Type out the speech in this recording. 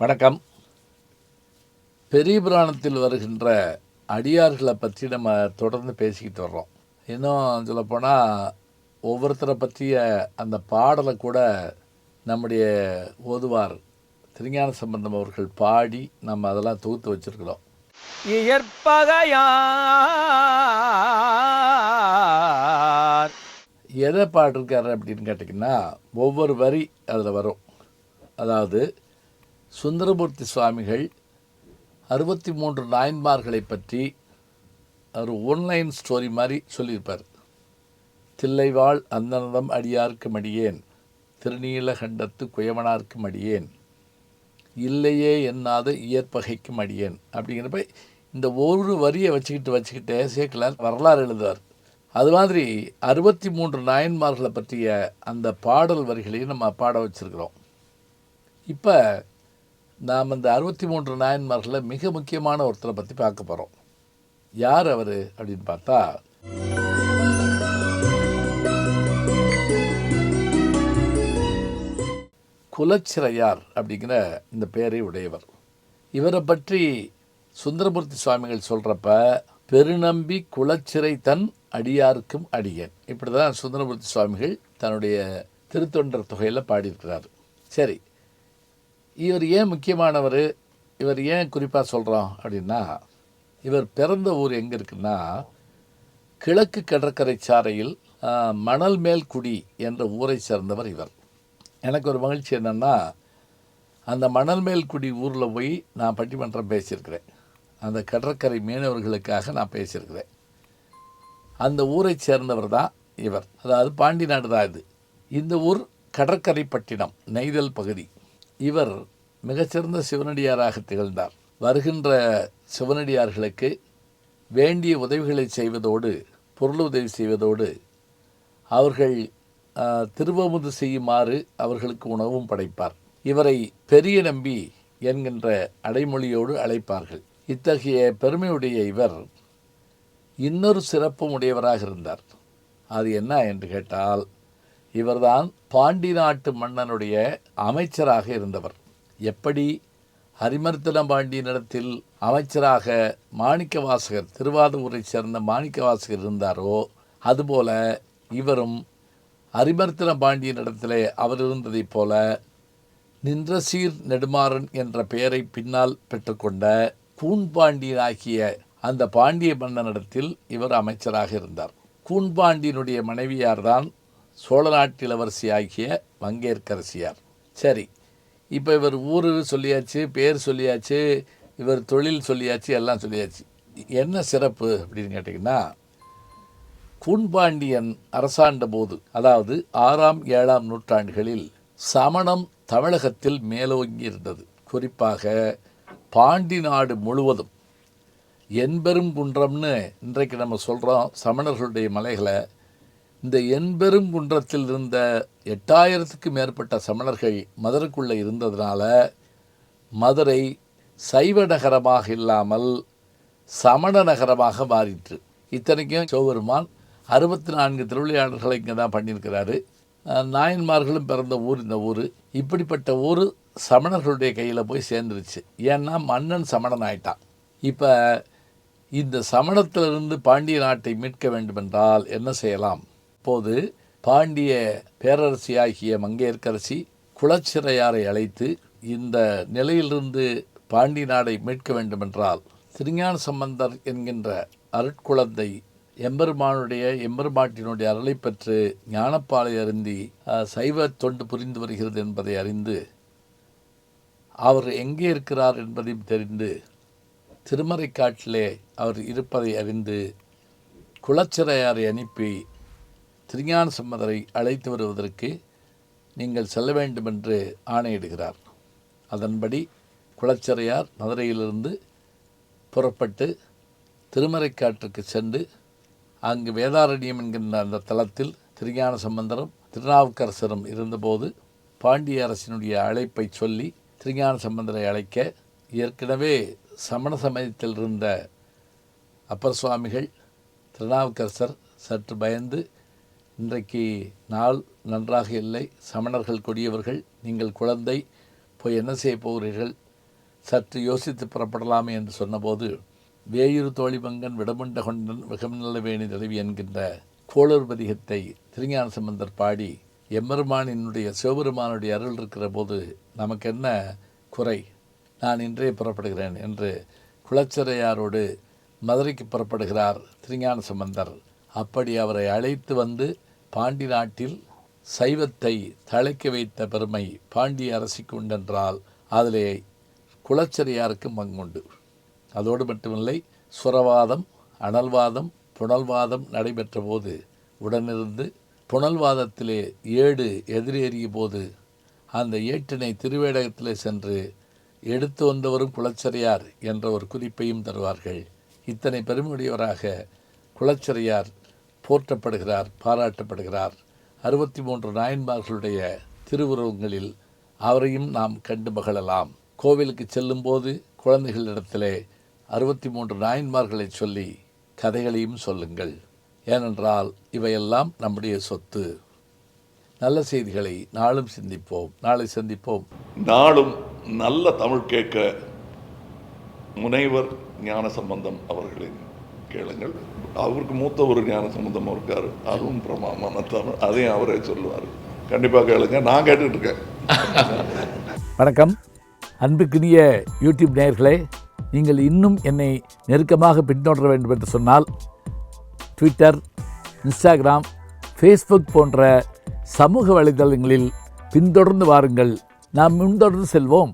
வணக்கம். பெரிய புராணத்தில் வருகின்ற அடியார்களை பற்றி நம்ம தொடர்ந்து பேசிக்கிட்டு வர்றோம். இன்னும் சொல்லப்போனால் ஒவ்வொருத்தரை பற்றிய அந்த பாடலை கூட நம்முடைய ஓதுவார் திருஞான சம்பந்தம் அவர்கள் பாடி நம்ம அதெல்லாம் தொகுத்து வச்சிருக்கிறோம். இயற்பகையார். எதை பாடிருக்காரு அப்படின்னு கேட்டிங்கன்னா ஒவ்வொரு வரி அதில் வரும். அதாவது சுந்தரமூர்த்தி சுவாமிகள் அறுபத்தி மூன்று நாயன்மார்களை பற்றி ஒரு ஒன்லைன் ஸ்டோரி மாதிரி சொல்லியிருப்பார். தில்லைவாழ் அந்தனதம் அடியார்க்கு மடியேன் திருநீலகண்டத்து குயவனார்க்கு மடியேன் இல்லையே எண்ணாத இயற்பகைக்கு மடியேன் அப்படிங்கிறப்ப இந்த ஒரு வரியை வச்சுக்கிட்டு வச்சுக்கிட்டே சேக்கலார் வரலாறு எழுதுவார். அது மாதிரி அறுபத்தி மூன்று நாயன்மார்களை பற்றிய அந்த பாடல் வரிகளையும் நம்ம பாட வச்சுருக்கிறோம். இப்போ நாம் இந்த அறுபத்தி மூன்று நாயன்மார்களில் மிக முக்கியமான ஒருத்தரை பற்றி பார்க்க போகிறோம் யார் அவர் அப்படின்னு பார்த்தா குலச்சிறையார் அப்படிங்கிற இந்த பெயரை உடையவர். இவரை பற்றி சுந்தரமூர்த்தி சுவாமிகள் சொல்கிறப்ப பெருநம்பி குலச்சிறை தன் அடியாருக்கும் அடியேன். இப்படி தான் சுந்தரமூர்த்தி சுவாமிகள் தன்னுடைய திருத்தொண்டர் தொகையில் பாடியிருக்கிறார். சரி இவர் ஏன் முக்கியமானவர்? இவர் ஏன் குறிப்பாக சொல்கிறோம் அப்படின்னா இவர் பிறந்த ஊர் எங்கே இருக்குன்னா கிழக்கு கடற்கரை சாலையில் மணல் மேல் குடி என்ற ஊரை சேர்ந்தவர் இவர். எனக்கு ஒரு மகிழ்ச்சி என்னென்னா அந்த மணல் மேல் குடி ஊரில் போய் நான் பட்டிமன்றம் பேசியிருக்கிறேன். அந்த கடற்கரை மீனவர்களுக்காக நான் பேசியிருக்கிறேன். அந்த ஊரை சேர்ந்தவர் தான் இவர். அதாவது பாண்டி நாடு தான் இது. இந்த ஊர் கடற்கரை பட்டினம் நெய்தல் பகுதி. இவர் மிகச்சிறந்த சிவனடியாராக திகழ்ந்தார். வருகின்ற சிவனடியார்களுக்கு வேண்டிய உதவிகளை செய்வதோடு பொருளுதவி செய்வதோடு அவர்கள் திருவமுது செய்யுமாறு அவர்களுக்கு உணவும் படைப்பார். இவரை பெரிய நம்பி என்கின்ற அடைமொழியோடு அழைப்பார்கள். இத்தகைய பெருமையுடைய இவர் இன்னொரு சிறப்பும் உடையவராக இருந்தார். அது என்ன என்று கேட்டால் இவர்தான் பாண்டி நாட்டு மன்னனுடைய அமைச்சராக இருந்தவர். எப்படி? ஹரிமர்த்தன பாண்டியனிடத்தில் அமைச்சராக மாணிக்கவாசகர் திருவாதூரை சேர்ந்த மாணிக்கவாசகர் இருந்தாரோ? அதுபோல இவரும் ஹரிமர்த்தன பாண்டியனிடத்திலே அவர் இருந்ததைப் போல நின்ற சீர் நெடுமாறன் என்ற பெயரை பின்னால் பெற்றுக்கொண்ட கூன்பாண்டியனாகிய அந்த பாண்டிய மன்னனிடத்தில் இவர் அமைச்சராக இருந்தார். கூன்பாண்டியனுடைய மனைவியார்தான் சோழ நாட்டு இளவரசியாகிய வங்கேற்கரசியார். சரி இப்போ இவர் ஊர் சொல்லியாச்சு பேர் சொல்லியாச்சு இவர் தொழில் சொல்லியாச்சு எல்லாம் சொல்லியாச்சு. என்ன சிறப்பு அப்படின்னு கேட்டிங்கன்னா கூண்பாண்டியன் அரசாண்ட போது அதாவது ஆறாம் ஏழாம் நூற்றாண்டுகளில் சமணம் தமிழகத்தில் மேலோங்கி இருந்தது. குறிப்பாக பாண்டி நாடு முழுவதும். என்பெரும் குன்றம்னு இன்றைக்கு நம்ம சொல்கிறோம் சமணர்களுடைய மலைகளை இந்த எண்பெரும் குன்றத்தில் இருந்த எட்டாயிரத்துக்கு மேற்பட்ட சமணர்கள் மதுரைக்குள்ளே இருந்ததுனால மதுரை சைவ நகரமாக இல்லாமல் சமண நகரமாக மாறிற்று. இத்தனைக்கும் சிவபெருமான் அறுபத்தி நான்கு திருவிளையாடல்களை இங்கே தான் பண்ணியிருக்கிறாரு. நாயன்மார்களும் பிறந்த ஊர் இந்த ஊர். இப்படிப்பட்ட ஊர் சமணர்களுடைய கையில் போய் சேர்ந்துருச்சு. ஏன்னா மன்னன் சமணன் ஆயிட்டான். இப்போ இந்த சமணத்திலிருந்து பாண்டிய நாட்டை மீட்க வேண்டுமென்றால் என்ன செய்யலாம்? அப்போது பாண்டிய பேரரசியாகிய மங்கையர்க்கரசி குலச்சிறையாரை அழைத்து இந்த நிலையிலிருந்து பாண்டி நாடை மீட்க வேண்டுமென்றால் திருஞான சம்பந்தர் என்கின்ற அருட்குழந்தை எம்பெருமானுடைய எம்பெருமாட்டினுடைய அருளை பெற்று ஞானப்பாலை அருந்தி அஹ், சைவ தொண்டு புரிந்து வருகிறது என்பதை அறிந்து அவர் எங்கே இருக்கிறார் என்பதையும் தெரிந்து திருமறைக்காட்டிலே அவர் இருப்பதை அறிந்து குலச்சிறையாரை அனுப்பி திருஞான சம்பந்தரை அழைத்து வருவதற்கு நீங்கள் செல்ல வேண்டும் என்று ஆணையிடுகிறார். அதன்படி குளச்சிறையார் மதுரையிலிருந்து புறப்பட்டு திருமறைக்காற்றுக்கு சென்று அங்கு வேதாரண்யம் என்கின்ற அந்த தளத்தில் திருஞான சம்பந்தரும் திருநாவுக்கரசரும் இருந்தபோது பாண்டிய அரசினுடைய அழைப்பை சொல்லி திருஞான சம்பந்தரை அழைக்க ஏற்கனவே சமண சமயத்தில் இருந்த அப்பர் சுவாமிகள் திருநாவுக்கரசர் சற்று பயந்து இன்றைக்கு நாள் நன்றாக இல்லை. சமணர்கள் கொடியவர்கள். நீங்கள் குழந்தை போய் என்ன செய்ய போகிறீர்கள்? சற்று யோசித்து புறப்படலாமே என்று சொன்னபோது வேயுறு தோழிபங்கன் விடமுண்ட கொண்டன் மிகநல்லவேணி தடவி என்கின்ற கோளூர் பதிகத்தை திருஞான சம்பந்தர் பாடி எம்மெருமானினுடைய சிவபெருமானுடைய அருள் இருக்கிற போது நமக்கு என்ன குறை? நான் இன்றே புறப்படுகிறேன் என்று குளச்சிறையாரோடு மதுரைக்கு புறப்படுகிறார் திருஞான சம்பந்தர். அப்படி அவரை அழைத்து வந்து பாண்டி நாட்டில் சைவத்தை தழைக்க வைத்த பெருமை பாண்டிய அரசிக்கு உண்டென்றால் அதிலே குளச்சரியாருக்கு பங்குண்டு. அதோடு மட்டுமில்லை சுரவாதம் அனல்வாதம் புனல்வாதம் நடைபெற்ற போது உடனிருந்து புனல்வாதத்திலே ஏடு எதிரேறிய போது அந்த ஏட்டினை திருவேடகத்திலே சென்று எடுத்து வந்தவரும் குளச்சரியார் என்ற ஒரு குறிப்பையும் தருவார்கள். இத்தனை பெருமையுடையவராக குளச்சரியார் போற்றப்படுகிறார் பாராட்டப்படுகிறார். அறுபத்தி மூன்று நாயன்மார்களுடைய திருவுருவங்களில் அவரையும் நாம் கண்டு மகிழலாம். கோவிலுக்கு செல்லும்போது குழந்தைகளிடத்திலே அறுபத்தி மூன்று நாயன்மார்களை சொல்லி கதைகளையும் சொல்லுங்கள். ஏனென்றால் இவையெல்லாம் நம்முடைய சொத்து. நல்ல செய்திகளை நாளும் சிந்திப்போம். நாளை சந்திப்போம். நாளும் நல்ல தமிழ் கேட்க முனைவர் ஞான சம்பந்தம் அவர்களின் கேளுங்கள். அவருக்கு மூத்த ஒரு ஞான சம்பந்தம் இருக்கார். அதுவும் பிரமாமான தமிழ் அதையும் அவரே சொல்லுவார். கண்டிப்பாக கேளுங்க. நான் கேட்டுட்டு இருக்கேன் வணக்கம். அன்புக்குரிய யூடியூப் நேயர்களே நீங்கள் இன்னும் என்னை நெருக்கமாக பின்தொடர வேண்டும் என்று சொன்னால் ட்விட்டர் இன்ஸ்டாகிராம் ஃபேஸ்புக் போன்ற சமூக வலைதளங்களில் பின்தொடர்ந்து வாருங்கள். நாம் முன்தொடர்ந்து செல்வோம்.